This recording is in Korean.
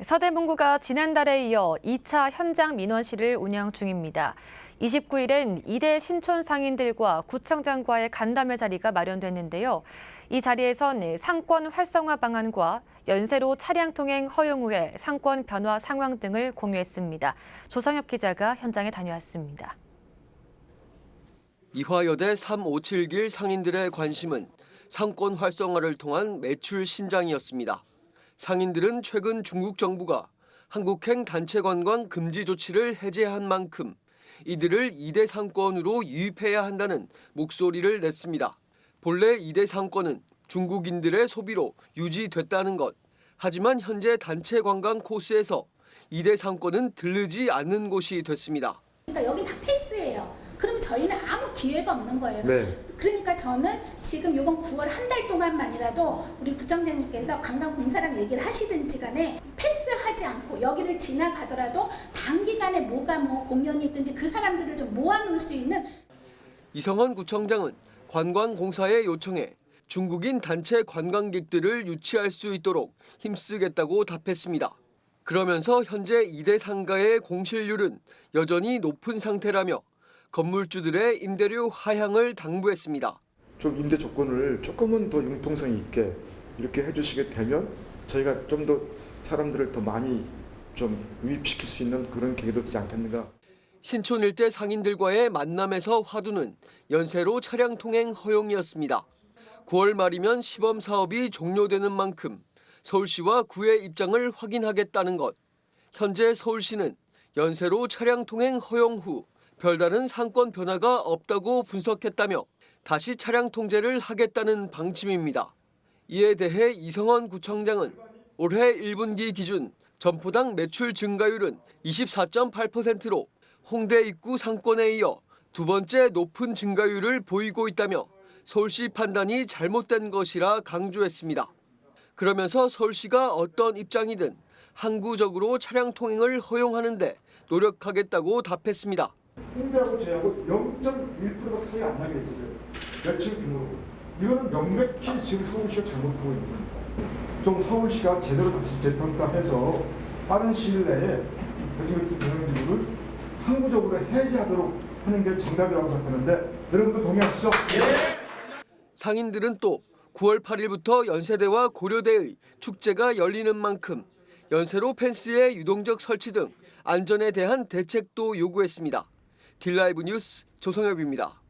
서대문구가 지난달에 이어 2차 현장 민원실을 운영 중입니다. 29일엔 이대 신촌 상인들과 구청장과의 간담회 자리가 마련됐는데요. 이 자리에선 상권 활성화 방안과 연세로 차량 통행 허용 후에 상권 변화 상황 등을 공유했습니다. 조성엽 기자가 현장에 다녀왔습니다. 이화여대 357길 상인들의 관심은 상권 활성화를 통한 매출 신장이었습니다. 상인들은 최근 중국 정부가 한국행 단체 관광 금지 조치를 해제한 만큼 이들을 2대 상권으로 유입해야 한다는 목소리를 냈습니다. 본래 2대 상권은 중국인들의 소비로 유지됐다는 것. 하지만 현재 단체 관광 코스에서 2대 상권은 들르지 않는 곳이 됐습니다. 그러니까 여기 다 패스예요. 저희는 아무 기회가 없는 거예요. 네. 그러니까 저는 지금 이번 9월 한 달 동안만이라도 우리 구청장님께서 관광공사랑 얘기를 하시든지 간에 패스하지 않고 여기를 지나가더라도 단기간에 뭐가 뭐 공연이 있든지 그 사람들을 좀 모아놓을 수 있는 이성원 구청장은 관광공사에 요청해 중국인 단체 관광객들을 유치할 수 있도록 힘쓰겠다고 답했습니다. 그러면서 현재 2대 상가의 공실률은 여전히 높은 상태라며 건물주들의 임대료 하향을 당부했습니다. 좀 임대 조건을 조금은 더 융통성 있게 이렇게 해주시게 되면 저희가 좀 더 사람들을 더 많이 좀 유입시킬 수 있는 그런 계기도 되지 않겠는가. 신촌 일대 상인들과의 만남에서 화두는 연세로 차량 통행 허용이었습니다. 9월 말이면 시범 사업이 종료되는 만큼 서울시와 구의 입장을 확인하겠다는 것. 현재 서울시는 연세로 차량 통행 허용 후 별다른 상권 변화가 없다고 분석했다며 다시 차량 통제를 하겠다는 방침입니다. 이에 대해 이성원 구청장은 올해 1분기 기준 점포당 매출 증가율은 24.8%로 홍대 입구 상권에 이어 두 번째 높은 증가율을 보이고 있다며 서울시 판단이 잘못된 것이라 강조했습니다. 그러면서 서울시가 어떤 입장이든 항구적으로 차량 통행을 허용하는데 노력하겠다고 답했습니다. 홍대하고 저하고 0.1%가 차이 안 나게 했어요. 매출 규모로. 이거는 명백히 지금 서울시가 잘못하고 있는 겁니다. 좀 서울시가 제대로 다시 재평가해서 빠른 시일 내에 대중교통 경영지구를 항구적으로 해제하도록 하는 게 정답이라고 생각하는데 여러분도 동의하시죠? 상인들은 또 9월 8일부터 연세대와 고려대의 축제가 열리는 만큼 연세로 펜스의 유동적 설치 등 안전에 대한 대책도 요구했습니다. 딜라이브 뉴스 조성엽입니다.